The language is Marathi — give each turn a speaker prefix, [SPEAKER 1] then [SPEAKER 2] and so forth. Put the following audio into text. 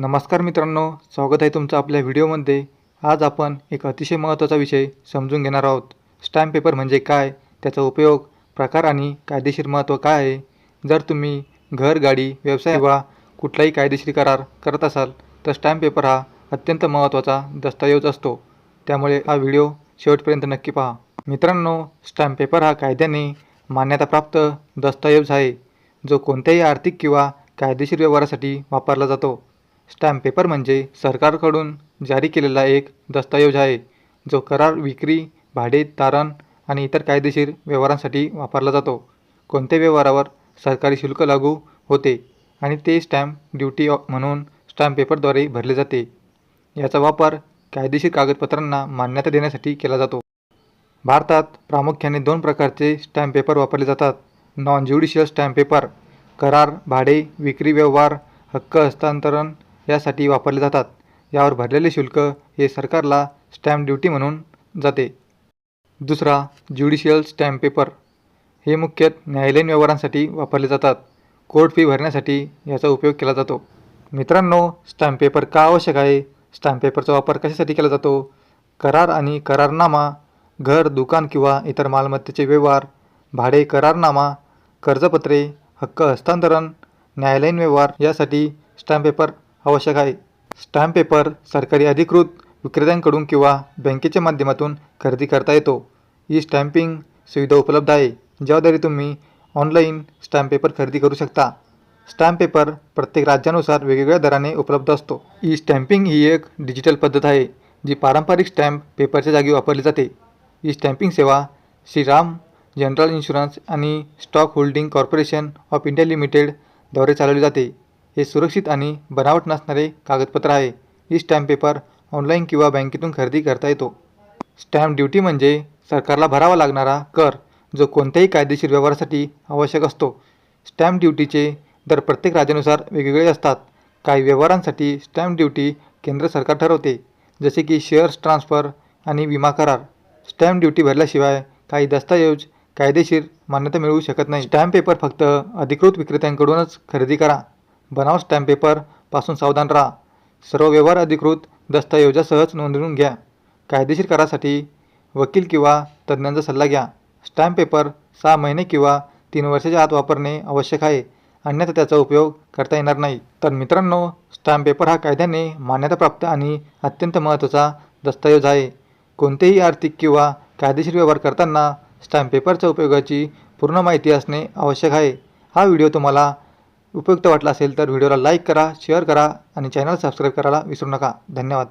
[SPEAKER 1] नमस्कार मित्रांनो स्वागत आहे तुमचं आपल्या व्हिडिओमध्ये. आज आपण एक अतिशय महत्त्वाचा विषय समजून घेणार आहोत. स्टॅम्प पेपर म्हणजे काय? त्याचा उपयोग प्रकार आणि कायदेशीर महत्त्व काय आहे? जर तुम्ही घर गाडी व्यवसाय किंवा कुठलाही कायदेशीर करार करत असाल तर स्टॅम्प पेपर हा अत्यंत महत्त्वाचा दस्तऐवज असतो. त्यामुळे हा व्हिडिओ शेवटपर्यंत नक्की पहा. मित्रांनो स्टॅम्प पेपर हा कायद्याने मान्यताप्राप्त दस्तऐवज आहे जो कोणत्याही आर्थिक किंवा कायदेशीर व्यवहारासाठी वापरला जातो. स्टॅम्प पेपर म्हणजे सरकारकडून जारी केलेला एक दस्तऐवज आहे जो करार विक्री भाडे तारण आणि इतर कायदेशीर व्यवहारांसाठी वापरला जातो. कोणत्या व्यवहारावर सरकारी शुल्क लागू होते आणि ते स्टॅम्प ड्युटी म्हणून स्टॅम्प पेपरद्वारे भरले जाते? याचा वापर कायदेशीर कागदपत्रांना मान्यता देण्यासाठी केला जातो. भारतात प्रामुख्याने दोन प्रकारचे स्टॅम्प पेपर वापरले जातात. नॉन ज्युडिशियल स्टॅम्प पेपर करार भाडे विक्री व्यवहार हक्क हस्तांतरण यासाठी वापरले जातात. यावर भरलेले शुल्क हे सरकारला स्टॅम्प ड्युटी म्हणून जाते. दुसरा ज्युडिशियल स्टॅम्प पेपर. हे मुख्यतः न्यायालयीन व्यवहारांसाठी वापरले जातात. कोर्ट फी भरण्यासाठी याचा उपयोग केला जातो. मित्रांनो स्टॅम्प पेपर का आवश्यक आहे? स्टॅम्प पेपरचा वापर कशासाठी केला जातो? करार आणि करारनामा घर दुकान किंवा इतर मालमत्तेचे व्यवहार भाडे करारनामा कर्जपत्रे हक्क हस्तांतरण न्यायालयीन व्यवहार यासाठी स्टॅम्प पेपर आवश्यक आहे. स्टॅम्प पेपर सरकारी अधिकृत विक्रेत्यांकडून किंवा बँकेच्या माध्यमातून खरेदी करता येतो. ई स्टॅम्पिंग सुविधा उपलब्ध आहे ज्याद्वारे तुम्ही ऑनलाईन स्टॅम्प पेपर खरेदी करू शकता. स्टॅम्प पेपर प्रत्येक राज्यानुसार वेगवेगळ्या दराने उपलब्ध असतो. ई स्टॅम्पिंग ही एक डिजिटल पद्धत आहे जी पारंपरिक स्टॅम्प पेपरच्या जागी वापरली जाते. ई स्टॅम्पिंग सेवा श्रीराम जनरल इन्शुरन्स आणि stock holding corporation of India लिमिटेडद्वारे चालवली जाते. हे सुरक्षित आणि बनावट नसणारे कागदपत्र आहे. ही स्टॅम्प पेपर ऑनलाईन किंवा बँकेतून खरेदी करता येतो. स्टॅम्प ड्युटी म्हणजे सरकारला भरावा लागणारा कर जो कोणत्याही कायदेशीर व्यवहारासाठी आवश्यक असतो. स्टॅम्प ड्युटीचे दर प्रत्येक राज्यानुसार वेगवेगळे असतात. काही व्यवहारांसाठी स्टॅम्प ड्युटी केंद्र सरकार ठरवते जसे की शेअर्स ट्रान्सफर आणि विमा करार. स्टॅम्प ड्युटी भरल्याशिवाय काही दस्तऐवज कायदेशीर मान्यता मिळवू शकत नाही. स्टॅम्प पेपर फक्त अधिकृत विक्रेत्यांकडूनच खरेदी करा. बनाव स्टॅम्प पेपरपासून सावधान राहा. सर्व व्यवहार अधिकृत दस्तऐवजासहच नोंदवून घ्या. कायदेशीर करासाठी वकील किंवा तज्ज्ञांचा सल्ला घ्या. स्टॅम्प पेपर सहा महिने किंवा तीन वर्षाच्या आत वापरणे आवश्यक आहे. अन्यथा त्याचा उपयोग करता येणार नाही. तर मित्रांनो स्टॅम्प पेपर हा कायद्याने मान्यताप्राप्त आणि अत्यंत महत्त्वाचा दस्तऐवज आहे. कोणतेही आर्थिक किंवा कायदेशीर व्यवहार करताना स्टॅम्प पेपरच्या उपयोगाची पूर्ण माहिती असणे आवश्यक आहे. हा व्हिडिओ तुम्हाला उपयुक्त वाटला असेल तर व्हिडिओला लाईक करा शेअर करा आणि चॅनल सबस्क्राईब करायला विसरू नका. धन्यवाद.